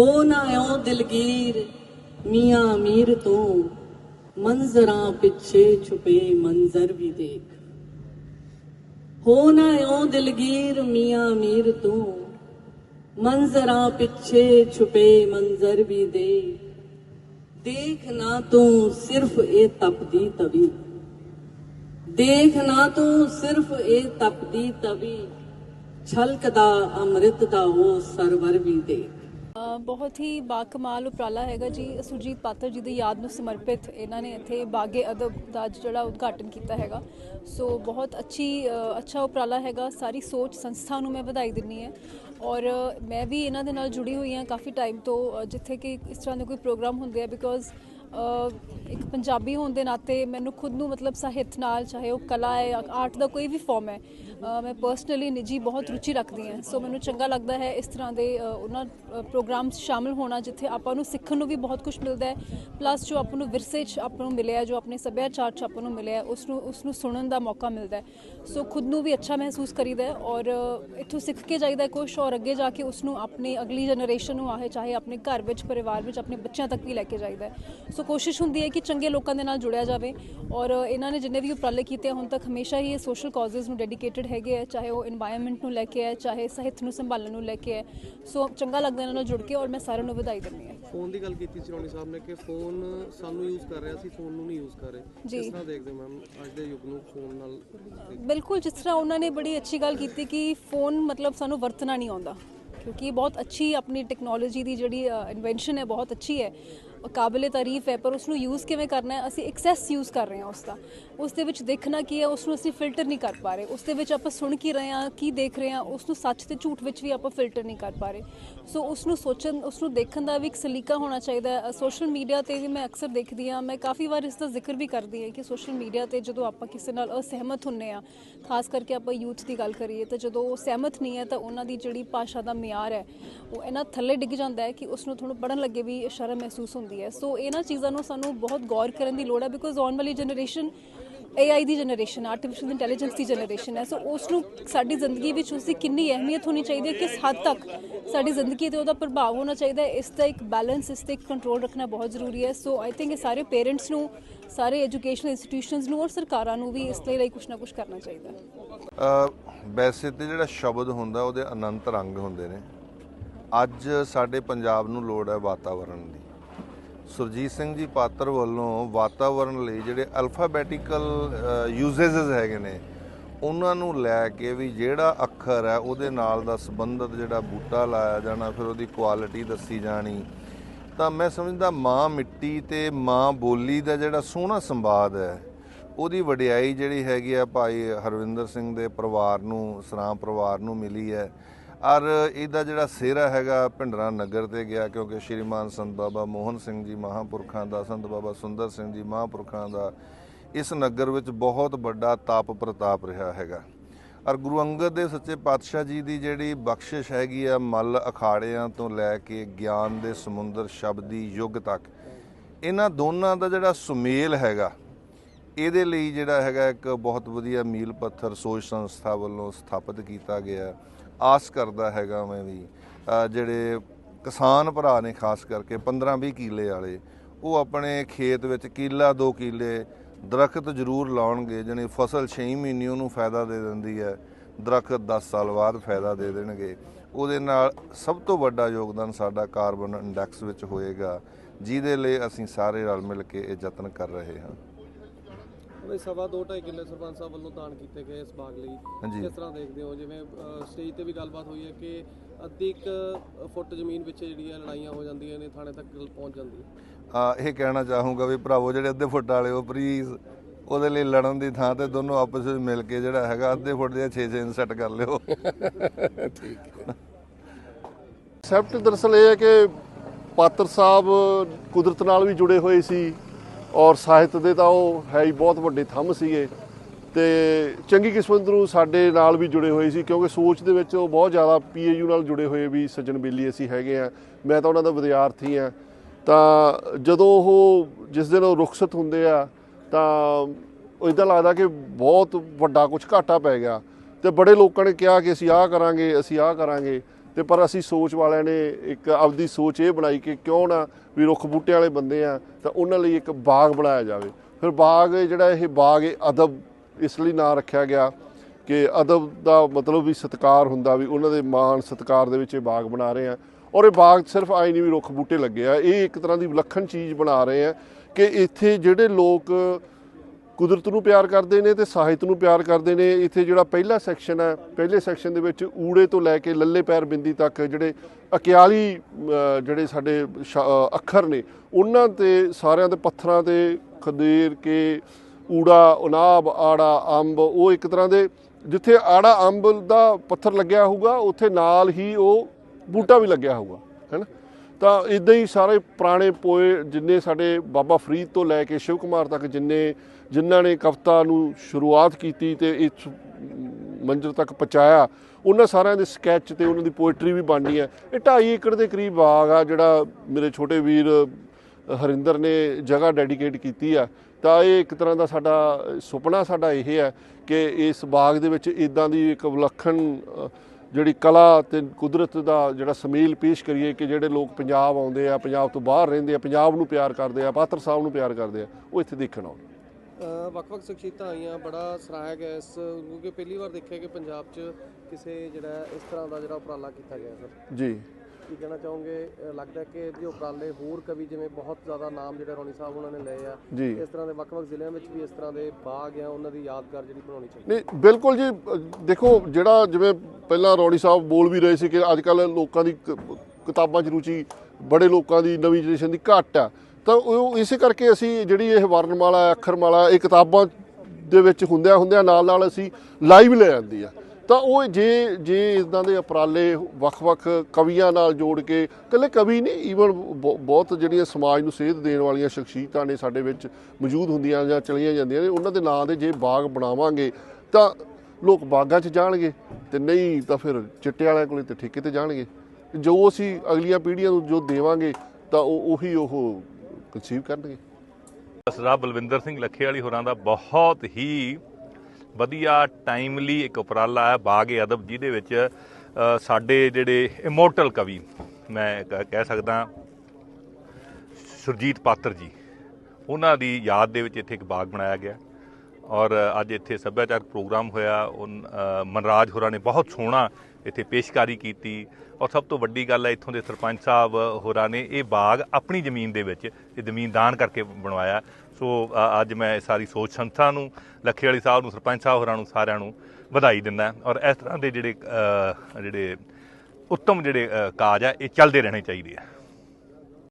ਹੋ ਨਾ ਇਉਂ ਦਿਲਗੀਰ ਮੀਆਂ ਅਮੀਰ ਤੋਂ ਮੰਜ਼ਰਾਂ ਪਿੱਛੇ ਛੁਪੇ ਮੰਜ਼ਰ ਵੀ ਦੇਖ। ਹੋ ਨਾ ਇਉਂ ਦਿਲਗੀਰ ਮੀਆਂ ਅਮੀਰ ਤੋਂ ਮੰਜ਼ਰਾਂ ਪਿੱਛੇ ਛੁਪੇ ਮੰਜ਼ਰ ਵੀ ਦੇਖ। ਦੇਖ ਨਾ ਤੂੰ ਸਿਰਫ ਇਹ ਤਪਦੀ ਤਵੀ। ਦੇਖ ਨਾ ਤੂੰ ਸਿਰਫ ਇਹ ਤਪਦੀ ਤਵੀ। ਛਲਕਦਾ ਅੰਮ੍ਰਿਤ ਦਾ ਉਹ ਸਰਵਰ ਵੀ ਦੇਖ। ਅ, ਬਹੁਤ ਹੀ ਬਾਕਮਾਲ ਉਪਰਾਲਾ ਹੈਗਾ ਜੀ। ਸੁਰਜੀਤ ਪਾਤਰ ਜੀ ਦੀ ਯਾਦ ਨੂੰ ਸਮਰਪਿਤ ਇਹਨਾਂ ਨੇ ਇੱਥੇ ਬਾਗੇ ਅਦਬ ਦਾ ਜਿਹੜਾ ਉਦਘਾਟਨ ਕੀਤਾ ਹੈਗਾ। ਸੋ ਬਹੁਤ ਅੱਛੀ ਅੱਛਾ ਉਪਰਾਲਾ ਹੈਗਾ। ਸਾਰੀ ਸੋਚ ਸੰਸਥਾ ਨੂੰ ਮੈਂ ਵਧਾਈ ਦਿੰਨੀ ਹੈ। ਔਰ ਮੈਂ ਵੀ ਇਹਨਾਂ ਦੇ ਨਾਲ ਜੁੜੀ ਹੋਈ ਹਾਂ ਕਾਫੀ ਟਾਈਮ ਤੋਂ ਜਿੱਥੇ ਕਿ ਇਸ ਤਰ੍ਹਾਂ ਦੇ ਕੋਈ ਪ੍ਰੋਗਰਾਮ ਹੁੰਦੇ ਆ ਬਿਕੋਜ਼ ਇੱਕ ਪੰਜਾਬੀ ਹੋਣ ਦੇ ਨਾਤੇ ਮੈਨੂੰ ਖੁਦ ਨੂੰ ਮਤਲਬ ਸਾਹਿਤ ਨਾਲ, ਚਾਹੇ ਉਹ ਕਲਾ ਹੈ ਆਰਟ ਦਾ ਕੋਈ ਵੀ ਫਾਰਮ ਹੈ ਮੈਂ ਪਰਸਨਲੀ ਨਿੱਜੀ ਬਹੁਤ ਰੁਚੀ ਰੱਖਦੀ ਹਾਂ। ਸੋ ਮੈਨੂੰ ਚੰਗਾ ਲੱਗਦਾ ਹੈ ਇਸ ਤਰ੍ਹਾਂ ਦੇ ਉਹਨਾਂ ਪ੍ਰੋਗਰਾਮਸ ਸ਼ਾਮਿਲ ਹੋਣਾ, ਜਿੱਥੇ ਆਪਾਂ ਨੂੰ ਸਿੱਖਣ ਨੂੰ ਵੀ ਬਹੁਤ ਕੁਝ ਮਿਲਦਾ ਹੈ ਪਲੱਸ ਜੋ ਆਪਾਂ ਨੂੰ ਵਿਰਸੇ 'ਚ ਆਪਾਂ ਨੂੰ ਮਿਲਿਆ, ਜੋ ਆਪਣੇ ਸੱਭਿਆਚਾਰ 'ਚ ਆਪਾਂ ਨੂੰ ਮਿਲਿਆ, ਉਸ ਨੂੰ ਉਸ ਨੂੰ ਸੁਣਨ ਦਾ ਮੌਕਾ ਮਿਲਦਾ ਹੈ। ਸੋ ਖੁਦ ਨੂੰ ਵੀ ਅੱਛਾ ਮਹਿਸੂਸ ਕਰੀਦਾ ਔਰ ਇੱਥੋਂ ਸਿੱਖ ਕੇ ਜਾਈਦਾ ਹੈ ਕੁਛ ਔਰ ਅੱਗੇ ਜਾ ਕੇ ਉਸ ਨੂੰ ਆਪਣੀ ਅਗਲੀ ਜਨਰੇਸ਼ਨ ਨੂੰ ਆਹੇ, ਚਾਹੇ ਆਪਣੇ ਘਰ ਵਿੱਚ, ਪਰਿਵਾਰ ਵਿੱਚ, ਆਪਣੇ ਬੱਚਿਆਂ ਤੱਕ ਵੀ ਲੈ ਕੇ ਜਾਈਦਾ ਸੋ ਸੋ ਕੋਸ਼ਿਸ਼ ਹੁੰਦੀ ਹੈ ਕਿ ਚੰਗੇ ਲੋਕਾਂ ਦੇ ਨਾਲ ਜੁੜਿਆ ਜਾਵੇ ਔਰ ਇਹਨਾਂ ਨੇ ਜਿੰਨੇ ਵੀ ਉਪਰਾਲੇ ਕੀਤੇ ਹੁਣ ਤੱਕ ਹਮੇਸ਼ਾ ਹੀ ਇਹ ਸੋਸ਼ਲ ਕਾਜ਼ਸ ਨੂੰ ਡੈਡੀਕੇਟਿਡ ਹੈਗੇ ਆ ਚਾਹੇ ਉਹ এনवायरमेंट ਨੂੰ ਲੈ ਕੇ ਆ ਚਾਹੇ ਸਿਹਤ ਨੂੰ ਸੰਭਾਲਣ ਨੂੰ ਲੈ ਕੇ ਆ। ਸੋ ਚੰਗਾ ਲੱਗਦਾ ਇਹਨਾਂ ਨਾਲ ਜੁੜ ਕੇ ਔਰ ਮੈਂ ਸਾਰਿਆਂ ਨੂੰ ਵਧਾਈ ਦਿੰਦੀ ਹਾਂ। ਫੋਨ ਦੀ ਗੱਲ ਕੀਤੀ ਸੀ ਰੋਣੀ ਸਾਹਿਬ ਨੇ ਕਿ ਫੋਨ ਸਾਨੂੰ ਯੂਜ਼ ਕਰ ਰਿਹਾ ਸੀ ਫੋਨ ਨੂੰ ਨਹੀਂ ਯੂਜ਼ ਕਰ ਰਹੇ। ਜਿਸ ਤਰ੍ਹਾਂ ਦੇਖਦੇ ਮੈਮ ਅੱਜ ਦੇ ਯੁੱਗ ਨੂੰ ਫੋਨ ਨਾਲ ਬਿਲਕੁਲ ਜਿਸ ਤਰ੍ਹਾਂ ਉਹਨਾਂ ਨੇ ਬੜੀ ਅੱਛੀ ਗੱਲ ਕੀਤੀ ਕਿ ਫੋਨ ਮਤਲਬ ਸਾਨੂੰ ਵਰਤਣਾ ਨਹੀਂ ਆਉਂਦਾ ਕਿਉਂਕਿ ਬਹੁਤ ਅੱਛੀ ਆਪਣੀ ਟੈਕਨੋਲੋਜੀ ਦੀ ਜਿਹੜੀ ਇਨਵੈਂਸ਼ਨ ਹੈ ਬਹੁਤ ਅੱਛੀ ਹੈ। ਕਾਬਲੇ ਤਾਰੀਫ ਹੈ, ਪਰ ਉਸ ਨੂੰ ਯੂਜ਼ ਕਿਵੇਂ ਕਰਨਾ ਹੈ, ਅਸੀਂ ਐਕਸੈਸ ਯੂਜ਼ ਕਰ ਰਹੇ ਹਾਂ ਉਸ ਦਾ ਉਸ ਦੇ ਵਿੱਚ ਦੇਖਣਾ ਕੀ ਹੈ ਉਸ ਨੂੰ ਅਸੀਂ ਫਿਲਟਰ ਨਹੀਂ ਕਰ ਪਾ ਰਹੇ। ਉਸ ਦੇ ਵਿੱਚ ਆਪਾਂ ਸੁਣ ਕੀ ਰਹੇ ਹਾਂ, ਕੀ ਦੇਖ ਰਹੇ ਹਾਂ ਉਸ ਨੂੰ ਸੱਚ ਤੇ ਝੂਠ ਵਿੱਚ ਵੀ ਆਪਾਂ ਫਿਲਟਰ ਨਹੀਂ ਕਰ ਪਾ ਰਹੇ। ਸੋ ਉਸ ਨੂੰ ਸੋਚਣ ਉਸ ਨੂੰ ਦੇਖਣ ਦਾ ਵੀ ਇੱਕ ਸਲੀਕਾ ਹੋਣਾ ਚਾਹੀਦਾ ਹੈ। ਸੋਸ਼ਲ ਮੀਡੀਆ ਤੇ ਵੀ ਮੈਂ ਅਕਸਰ ਦੇਖਦੀ ਹਾਂ, ਮੈਂ ਕਾਫੀ ਵਾਰ ਇਸ ਦਾ ਜ਼ਿਕਰ ਵੀ ਕਰਦੀ ਹਾਂ ਕਿ ਸੋਸ਼ਲ ਮੀਡੀਆ ਤੇ ਜਦੋਂ ਆਪਾਂ ਕਿਸੇ ਨਾਲ ਅਸਹਿਮਤ ਹੁੰਨੇ ਆ ਖਾਸ ਕਰਕੇ ਆਪਾਂ ਯੂਥ ਦੀ ਗੱਲ ਕਰੀਏ, ਤਾਂ ਜਦੋਂ ਉਹ ਸਹਿਮਤ ਨਹੀਂ ਹੈ, ਤਾਂ ਉਹਨਾਂ ਦੀ ਜਿਹੜੀ ਭਾਸ਼ਾ ਦਾ ਮਿਆਰ ਹੈ, ਉਹ ਇਹਨਾਂ ਥੱਲੇ ਡਿੱਗ ਜਾਂਦਾ ਹੈ ਕਿ ਉਸ ਨੂੰ ਤੁਹਾਨੂੰ ਪੜਨ ਲੱਗੇ ਵੀ ਸ਼ਰਮ ਮਹਿਸੂਸ ਹੁੰਦੀ ਹੈ। ਸੋ ਇਹਨਾਂ ਚੀਜ਼ਾਂ ਨੂੰ ਸਾਨੂੰ ਬਹੁਤ ਗੌਰ ਕਰਨ ਦੀ ਲੋੜ ਹੈ ਬਿਕੋਜ਼ ਆਉਣ ਵਾਲੀ ਜਨਰੇਸ਼ਨ AI ਦੀ ਜਨਰੇਸ਼ਨ ਆਰਟੀਫੀਸ਼ੀਅਲ ਇੰਟੈਲੀਜੈਂਸ ਦੀ ਜਨਰੇਸ਼ਨ ਹੈ। ਸੋ ਉਸ ਨੂੰ ਸਾਡੀ ਜ਼ਿੰਦਗੀ ਵਿੱਚ ਉਸ ਦੀ ਕਿੰਨੀ ਅਹਿਮੀਅਤ ਹੋਣੀ ਚਾਹੀਦੀ ਹੈ, ਕਿਸ ਹੱਦ ਤੱਕ ਸਾਡੀ ਜ਼ਿੰਦਗੀ ਤੇ ਉਹਦਾ ਪ੍ਰਭਾਵ ਹੋਣਾ ਚਾਹੀਦਾ ਹੈ, ਇਸ ਦਾ ਇੱਕ ਬੈਲੈਂਸ ਇਸ ਤੇ ਇੱਕ ਕੰਟਰੋਲ ਰੱਖਣਾ ਬਹੁਤ ਜ਼ਰੂਰੀ ਹੈ। ਸੋ ਆਈ ਥਿੰਕ ਇਹ ਸਾਰੇ ਪੇਰੈਂਟਸ ਨੂੰ, ਸਾਰੇ ਐਜੂਕੇਸ਼ਨਲ ਇੰਸਟੀਟਿਊਸ਼ਨਸ ਨੂੰ ਔਰ ਸਰਕਾਰਾਂ ਨੂੰ ਵੀ ਇਸ ਦੇ ਲਈ ਕੁਝ ਨਾ ਕੁਝ ਕਰਨਾ ਚਾਹੀਦਾ ਵੈਸੇ ਤੇ ਜਿਹੜਾ ਸ਼ਬਦ ਹੁੰਦਾ, ਉਹਦੇ ਅਨੰਤ ਰੰਗ ਹੁੰਦੇ ਨੇ। ਅੱਜ ਸਾਡੇ ਪੰਜਾਬ ਨੂੰ ਲੋੜ ਹੈ ਵਾਤਾਵਰਣ ਦੀ। ਸੁਰਜੀਤ ਸਿੰਘ ਜੀ ਪਾਤਰ ਵੱਲੋਂ ਵਾਤਾਵਰਣ ਲਈ ਜਿਹੜੇ ਅਲਫਾਬੈਟੀਕਲ ਯੂਜ਼ੇਸ ਹੈਗੇ ਨੇ, ਉਹਨਾਂ ਨੂੰ ਲੈ ਕੇ ਵੀ ਜਿਹੜਾ ਅੱਖਰ ਹੈ, ਉਹਦੇ ਨਾਲ ਦਾ ਸੰਬੰਧਿਤ ਜਿਹੜਾ ਬੂਟਾ ਲਾਇਆ ਜਾਣਾ, ਫਿਰ ਉਹਦੀ ਕੁਆਲਿਟੀ ਦੱਸੀ ਜਾਣੀ। ਤਾਂ ਮੈਂ ਸਮਝਦਾ ਮਾਂ ਮਿੱਟੀ ਤੇ ਮਾਂ ਬੋਲੀ ਦਾ ਜਿਹੜਾ ਸੋਹਣਾ ਸੰਵਾਦ ਹੈ, ਉਹਦੀ ਵਡਿਆਈ ਜਿਹੜੀ ਹੈਗੀ ਆ ਭਾਈ ਹਰਵਿੰਦਰ ਸਿੰਘ ਦੇ ਪਰਿਵਾਰ ਨੂੰ ਸਰਾਮ ਪਰਿਵਾਰ ਨੂੰ ਮਿਲੀ ਹੈ। ਔਰ ਇਹਦਾ ਜਿਹੜਾ ਸਿਹਰਾ ਹੈਗਾ ਭਿੰਡਰਾ ਨਗਰ ਤੇ ਗਿਆ, ਕਿਉਂਕਿ ਸ਼੍ਰੀਮਾਨ ਸੰਤ ਬਾਬਾ ਮੋਹਨ ਸਿੰਘ ਜੀ ਮਹਾਂਪੁਰਖਾਂ ਦਾ, ਸੰਤ ਬਾਬਾ ਸੁੰਦਰ ਸਿੰਘ ਜੀ ਮਹਾਂਪੁਰਖਾਂ ਦਾ ਇਸ ਨਗਰ ਵਿੱਚ ਬਹੁਤ ਵੱਡਾ ਤਾਪ ਪ੍ਰਤਾਪ ਰਿਹਾ ਹੈਗਾ। ਔਰ ਗੁਰੂ ਅੰਗਦ ਦੇ ਸੱਚੇ ਪਾਤਸ਼ਾਹ ਜੀ ਦੀ ਜਿਹੜੀ ਬਖਸ਼ਿਸ਼ ਹੈਗੀ ਆ, ਮੱਲ ਅਖਾੜਿਆਂ ਤੋਂ ਲੈ ਕੇ ਗਿਆਨ ਦੇ ਸਮੁੰਦਰ ਸ਼ਬਦੀ ਯੁੱਗ ਤੱਕ, ਇਹਨਾਂ ਦੋਨਾਂ ਦਾ ਜਿਹੜਾ ਸੁਮੇਲ ਹੈਗਾ, ਇਹਦੇ ਲਈ ਜਿਹੜਾ ਹੈਗਾ ਇੱਕ ਬਹੁਤ ਵਧੀਆ ਮੀਲ ਪੱਥਰ ਸੋਚ ਸੰਸਥਾ ਵੱਲੋਂ ਸਥਾਪਿਤ ਕੀਤਾ ਗਿਆ। ਆਸ ਕਰਦਾ ਹੈਗਾ ਮੈਂ ਵੀ। ਜਿਹੜੇ ਕਿਸਾਨ ਭਰਾ ਨੇ ਖਾਸ ਕਰਕੇ 15-20 ਕਿੱਲੇ ਵਾਲੇ, ਉਹ ਆਪਣੇ ਖੇਤ ਵਿੱਚ ਕਿੱਲਾ ਦੋ ਕਿੱਲੇ ਦਰਖਤ ਜ਼ਰੂਰ ਲਾਉਣਗੇ, ਜਾਣੀ ਫਸਲ 6 ਮਹੀਨੇ ਉਹਨੂੰ ਫਾਇਦਾ ਦੇ ਦਿੰਦੀ ਹੈ, ਦਰਖਤ 10 ਸਾਲ ਬਾਅਦ ਫਾਇਦਾ ਦੇ ਦੇਣਗੇ। ਉਹਦੇ ਨਾਲ ਸਭ ਤੋਂ ਵੱਡਾ ਯੋਗਦਾਨ ਸਾਡਾ ਕਾਰਬਨ ਇੰਡੈਕਸ ਵਿੱਚ ਹੋਏਗਾ, ਜਿਹਦੇ ਲਈ ਅਸੀਂ ਸਾਰੇ ਰਲ ਮਿਲ ਕੇ ਇਹ ਯਤਨ ਕਰ ਰਹੇ ਹਾਂ। ਉਹਨੇ ਸਵਾ ਦੋ ਢਾਈ ਕਿੱਲੇ ਸਰਪੰਚ ਸਾਹਿਬ ਵੱਲੋਂ ਦਾਨ ਕੀਤੇ ਗਏ ਇਸ ਬਾਗ ਲਈ। ਕਿਸ ਤਰ੍ਹਾਂ ਦੇਖਦੇ ਹੋ? ਜਿਵੇਂ ਸਟੇਜ ਤੇ ਵੀ ਗੱਲਬਾਤ ਹੋਈ ਹੈ ਕਿ ਅੱਧੀ ਇੱਕ ਫੁੱਟ ਜ਼ਮੀਨ ਪਿੱਛੇ ਜਿਹੜੀਆਂ ਲੜਾਈਆਂ ਹੋ ਜਾਂਦੀਆਂ ਨੇ ਥਾਣੇ ਤੱਕ ਗੱਲ ਪਹੁੰਚ ਜਾਂਦੀ ਆ ਇਹ ਕਹਿਣਾ ਚਾਹੂੰਗਾ ਵੀ ਭਰਾਵੋ ਜਿਹੜੇ ਅੱਧੇ ਫੁੱਟ ਵਾਲੇ ਉਹ ਪਲੀਜ਼ ਉਹਦੇ ਲਈ ਲੜਨ ਦੀ ਥਾਂ ਤੇ ਦੋਨੋਂ ਆਪਸ ਵਿੱਚ ਮਿਲ ਕੇ ਜਿਹੜਾ ਹੈਗਾ ਅੱਧੇ ਫੁੱਟ ਦੇ 6-6 ਸੈੱਟ ਕਰ ਲਿਓ। ਕਨਸੈਪਟ ਦਰਅਸਲ ਇਹ ਹੈ ਕਿ ਪਾਤਰ ਸਾਹਿਬ ਕੁਦਰਤ ਨਾਲ ਵੀ ਜੁੜੇ ਹੋਏ ਸੀ। ਔਰ ਸਾਹਿਤ ਦੇ ਤਾਂ ਉਹ ਹੈ ਹੀ ਬਹੁਤ ਵੱਡੇ ਥੰਮ ਸੀਗੇ। ਤੇ ਚੰਗੀ ਕਿਸਮਤ ਨੂੰ ਸਾਡੇ ਨਾਲ ਵੀ ਜੁੜੇ ਹੋਏ ਸੀ ਕਿਉਂਕਿ ਸੋਚ ਦੇ ਵਿੱਚ ਉਹ ਬਹੁਤ ਜ਼ਿਆਦਾ ਪੀਏਯੂ ਨਾਲ ਜੁੜੇ ਹੋਏ ਵੀ ਸੱਜਣ ਬੇਲੀ ਅਸੀਂ ਹੈਗੇ ਆ। ਮੈਂ ਤਾਂ ਉਹਨਾਂ ਦਾ ਵਿਦਿਆਰਥੀ ਆ। ਤਾਂ ਜਦੋਂ ਉਹ ਜਿਸ ਦਿਨ ਉਹ ਰੁਖਸਤ ਹੁੰਦੇ ਆ, ਤਾਂ ਉਹ ਇਦਾਂ ਲੱਗਦਾ ਕਿ ਬਹੁਤ ਵੱਡਾ ਕੁਝ ਘਾਟਾ ਪੈ ਗਿਆ। ਤੇ ਬੜੇ ਲੋਕਾਂ ਨੇ ਕਿਹਾ ਕਿ ਅਸੀਂ ਆਹ ਕਰਾਂਗੇ, ਅਸੀਂ ਆਹ ਕਰਾਂਗੇ। ਤੇ ਪਰ ਅਸੀਂ ਸੋਚ ਵਾਲਿਆਂ ਨੇ ਇੱਕ ਆਪਦੀ ਸੋਚ ਇਹ ਬਣਾਈ ਕਿ ਕਿਉਂ ਨਾ ਵੀ ਰੁੱਖ ਬੂਟੇ ਵਾਲੇ ਬੰਦੇ ਆ, ਤਾਂ ਉਹਨਾਂ ਲਈ ਇੱਕ ਬਾਗ ਬਣਾਇਆ ਜਾਵੇ। ਫਿਰ ਬਾਗ ਜਿਹੜਾ ਇਹ ਬਾਗ ਇਹ ਅਦਬ, ਇਸ ਲਈ ਨਾਂ ਰੱਖਿਆ ਗਿਆ ਕਿ ਅਦਬ ਦਾ ਮਤਲਬ ਵੀ ਸਤਿਕਾਰ ਹੁੰਦਾ ਵੀ ਉਹਨਾਂ ਦੇ ਮਾਣ ਸਤਿਕਾਰ ਦੇ ਵਿੱਚ ਇਹ ਬਾਗ ਬਣਾ ਰਹੇ ਆ। ਔਰ ਇਹ ਬਾਗ ਸਿਰਫ ਆਈ ਨਹੀਂ ਵੀ ਰੁੱਖ ਬੂਟੇ ਲੱਗੇ ਆ, ਇਹ ਇੱਕ ਤਰ੍ਹਾਂ ਦੀ ਵਿਲੱਖਣ ਚੀਜ਼ ਬਣਾ ਰਹੇ ਆ ਕਿ ਇੱਥੇ ਜਿਹੜੇ ਲੋਕ ਕੁਦਰਤ ਨੂੰ ਪਿਆਰ ਕਰਦੇ ਨੇ ਤੇ ਸਾਹਿਤ ਨੂੰ ਪਿਆਰ ਕਰਦੇ ਨੇ। ਇੱਥੇ ਜਿਹੜਾ ਪਹਿਲਾ ਸੈਕਸ਼ਨ ਹੈ ਪਹਿਲੇ ਸੈਕਸ਼ਨ ਦੇ ਵਿੱਚ ਊੜੇ ਤੋਂ ਲੈ ਕੇ ਲੱਲੇ ਪੈਰ ਬਿੰਦੀ ਤੱਕ ਜਿਹੜੇ ਅਕਿਆਲੀ ਅਹ, ਜਿਹੜੇ ਸਾਡੇ ਸ਼- ਅੱਖਰ ਨੇ ਉਹਨਾਂ ਤੇ ਸਾਰਿਆਂ ਦੇ ਪੱਥਰਾਂ ਤੇ ਖਦੇਰ ਕੇ ਊੜਾ ਉਨਾਬ ਆੜਾ ਅੰਬ ਉਹ ਇੱਕ ਤਰ੍ਹਾਂ ਦੇ ਜਿੱਥੇ ਆੜਾ ਅੰਬ ਦਾ ਪੱਥਰ ਲੱਗਿਆ ਹੋਊਗਾ ਉੱਥੇ ਨਾਲ ਹੀ ਉਹ ਬੂਟਾ ਵੀ ਲੱਗਿਆ ਹੋਊਗਾ ਹੈਨਾ ਤਾਂ ਇਦਾਂ ਹੀ ਸਾਰੇ ਪੁਰਾਣੇ ਪੋਏ ਜਿੰਨੇ ਸਾਡੇ ਬਾਬਾ ਫਰੀਦ ਤੋਂ ਲੈ ਕੇ ਸ਼ਿਵ ਕੁਮਾਰ ਤੱਕ ਜਿੰਨੇ, ਜਿਨ੍ਹਾਂ ਨੇ ਕਵਿਤਾ ਨੂੰ ਸ਼ੁਰੂਆਤ ਕੀਤੀ ਤੇ ਇਸ ਮੰਜ਼ਿਲ ਤੱਕ ਪਹੁੰਚਾਇਆ, ਉਹਨਾਂ ਸਾਰਿਆਂ ਦੇ ਸਕੈਚ ਤੇ ਉਹਨਾਂ ਦੀ ਪੋਇਟਰੀ ਵੀ ਬਣਨੀ ਹੈ। ਇਹ 2.5 ਏਕੜ ਦੇ ਕਰੀਬ ਬਾਗ ਆ ਜਿਹੜਾ ਮੇਰੇ ਛੋਟੇ ਵੀਰ ਹਰਿੰਦਰ ਨੇ ਜਗ੍ਹਾ ਡੈਡੀਕੇਟ ਕੀਤੀ ਆ। ਤਾਂ ਇਹ ਇੱਕ ਤਰ੍ਹਾਂ ਦਾ ਸਾਡਾ ਸੁਪਨਾ ਸਾਡਾ ਇਹ ਹੈ ਕਿ ਇਸ ਬਾਗ ਦੇ ਵਿੱਚ ਇਦਾਂ ਦੀ ਇੱਕ ਵਿਲੱਖਣ ਜਿਹੜੀ ਕਲਾ ਤੇ ਕੁਦਰਤ ਦਾ ਜਿਹੜਾ ਸਮੇਲ ਪੇਸ਼ ਕਰੀਏ ਕਿ ਜਿਹੜੇ ਲੋਕ ਪੰਜਾਬ ਆਉਂਦੇ ਆ ਪੰਜਾਬ ਤੋਂ ਬਾਹਰ ਰਹਿੰਦੇ ਆ ਪੰਜਾਬ ਨੂੰ ਪਿਆਰ ਕਰਦੇ ਆ ਪਾਤਰ ਸਾਹਿਬ ਨੂੰ ਪਿਆਰ ਕਰਦੇ ਆ ਉਹ ਇੱਥੇ ਦੇਖਣ ਆਉਣ। ਅ, ਵੱਖ-ਵੱਖ ਸ਼ਖਸੀਅਤਾਂ ਆਈਆਂ ਬੜਾ ਸਰਾਹਿਆ ਗਿਆ ਇਸ ਕਿਉਂਕਿ ਪਹਿਲੀ ਵਾਰ ਦੇਖਿਆ ਕਿ ਪੰਜਾਬ 'ਚ ਕਿਸੇ ਜਿਹੜਾ ਇਸ ਤਰ੍ਹਾਂ ਦਾ ਜਿਹੜਾ ਉਪਰਾਲਾ ਕੀਤਾ ਗਿਆ ਸਰ। ਜੀ। ਕੀ ਕਹਿਣਾ ਚਾਹੋਗੇ? ਲੱਗਦਾ ਕਿ ਇਹਦੇ ਉਪਰਾਲੇ ਹੋਰ ਕਵੀ ਜਿਵੇਂ ਬਹੁਤ ਜ਼ਿਆਦਾ ਨਾਮ ਜਿਹੜੇ ਰੌਣੀ ਸਾਹਿਬ ਉਹਨਾਂ ਨੇ ਲਏ ਆ ਜੀ। ਇਸ ਤਰ੍ਹਾਂ ਦੇ ਵੱਖ-ਵੱਖ ਜ਼ਿਲ੍ਹਿਆਂ ਵਿੱਚ ਵੀ ਇਸ ਤਰ੍ਹਾਂ ਦੇ ਬਾਗ ਆ ਉਹਨਾਂ ਦੀ ਯਾਦਗਾਰ ਜਿਹੜੀ ਬਣਾਉਣੀ ਚਾਹੀਦੀ ਨਹੀਂ ਬਿਲਕੁਲ ਜੀ ਦੇਖੋ ਜਿਹੜਾ ਜਿਵੇਂ ਪਹਿਲਾਂ ਰੌਣੀ ਸਾਹਿਬ ਬੋਲ ਵੀ ਰਹੇ ਸੀ ਕਿ ਅੱਜ ਕੱਲ ਲੋਕਾਂ ਦੀ ਕਿਤਾਬਾਂ 'ਚ ਰੁਚੀ ਬੜੇ ਲੋਕਾਂ ਦੀ ਨਵੀਂ ਜਨਰੇਸ਼ਨ ਦੀ ਘੱਟ ਆ। ਤਾਂ ਉਹ ਇਸੇ ਕਰਕੇ ਅਸੀਂ ਜਿਹੜੀ ਇਹ ਵਰਣਮਾਲਾ ਅੱਖਰਮਾਲਾ ਇਹ ਕਿਤਾਬਾਂ ਦੇ ਵਿੱਚ ਹੁੰਦਿਆਂ ਹੁੰਦਿਆਂ ਨਾਲ ਨਾਲ ਅਸੀਂ ਲਾਈਵ ਲੈ ਆਂਦੀ ਆ। ਤਾਂ ਉਹ ਜੇ ਜੇ ਇਦਾਂ ਦੇ ਉਪਰਾਲੇ ਵੱਖ-ਵੱਖ ਕਵੀਆਂ ਨਾਲ ਜੋੜ ਕੇ, ਇਕੱਲੇ ਕਵੀ ਨਹੀਂ ਈਵਨ ਬਹੁਤ ਜਿਹੜੀਆਂ ਸਮਾਜ ਨੂੰ ਸੇਧ ਦੇਣ ਵਾਲੀਆਂ ਸ਼ਖਸੀਅਤਾਂ ਨੇ ਸਾਡੇ ਵਿੱਚ ਮੌਜੂਦ ਹੁੰਦੀਆਂ ਜਾਂ ਚਲੀਆਂ ਜਾਂਦੀਆਂ ਨੇ, ਉਹਨਾਂ ਦੇ ਨਾਂ ਦੇ ਜੇ ਬਾਗ ਬਣਾਵਾਂਗੇ, ਤਾਂ ਲੋਕ ਬਾਗਾਂ 'ਚ ਜਾਣਗੇ ਤੇ ਨਹੀਂ ਤਾਂ ਫਿਰ ਚਿੱਟੇ ਵਾਲਿਆਂ ਕੋਲੇ ਤੇ ਠੇਕੇ ਤੇ ਜਾਣਗੇ। ਜੋ ਅਸੀਂ ਅਗਲੀਆਂ ਪੀੜ੍ਹੀਆਂ ਨੂੰ ਜੋ ਦੇਵਾਂਗੇ, ਤਾਂ ਉਹ ਉਹੀ ਉਹ ਕਨਸੀਵ ਕਰਨਗੇ। ਸਰਦਾਰ ਬਲਵਿੰਦਰ ਸਿੰਘ ਲੱਖੇ ਵਾਲੀ ਹੋਰਾਂ ਦਾ ਬਹੁਤ ਹੀ ਵਧੀਆ ਟਾਈਮਲੀ ਇੱਕ ਉਪਰਾਲਾ ਹੈ, ਬਾਗ ਏ ਅਦਬ, ਜਿਹਦੇ ਵਿੱਚ ਸਾਡੇ ਜਿਹੜੇ ਇਮੋਰਟਲ ਕਵੀ, ਮੈਂ ਕ- ਕਹਿ ਸਕਦਾ, ਸੁਰਜੀਤ ਪਾਤਰ ਜੀ, ਉਹਨਾਂ ਦੀ ਯਾਦ ਦੇ ਵਿੱਚ ਇੱਥੇ ਇੱਕ ਬਾਗ ਬਣਾਇਆ ਗਿਆ। ਔਰ ਅੱਜ ਇੱਥੇ ਸੱਭਿਆਚਾਰਕ ਪ੍ਰੋਗਰਾਮ ਹੋਇਆ। ਉਨ- ਮਨਰਾਜ ਹੋਰਾਂ ਨੇ ਬਹੁਤ ਸੋਹਣਾ ਇੱਥੇ ਪੇਸ਼ਕਾਰੀ ਕੀਤੀ। ਔਰ ਸਭ ਤੋਂ ਵੱਡੀ ਗੱਲ ਹੈ, ਇੱਥੋਂ ਦੇ ਸਰਪੰਚ ਸਾਹਿਬ ਹੋਰਾਂ ਨੇ ਇਹ ਬਾਗ ਆਪਣੀ ਜ਼ਮੀਨ ਦੇ ਵਿੱਚ ਇਹ ਜ਼ਮੀਨ ਦਾਨ ਕਰਕੇ ਬਣਵਾਇਆ। ਸੋ ਅੱਜ ਮੈਂ ਸਾਰੀ ਸੋਚ ਸੰਸਥਾ ਨੂੰ ਲੱਖੇ ਵਾਲੀ ਸਾਹਿਬ ਨੂੰ, ਸਰਪੰਚ ਸਾਹਿਬ ਹੋਰਾਂ ਨੂੰ, ਸਾਰਿਆਂ ਨੂੰ ਵਧਾਈ ਦਿੰਦਾ ਔਰ ਇਸ ਤਰ੍ਹਾਂ ਦੇ ਜਿਹੜੇ ਜਿਹੜੇ ਉੱਤਮ ਜਿਹੜੇ ਕਾਜ ਆ ਇਹ ਚੱਲਦੇ ਰਹਿਣੇ ਚਾਹੀਦੇ ਆ।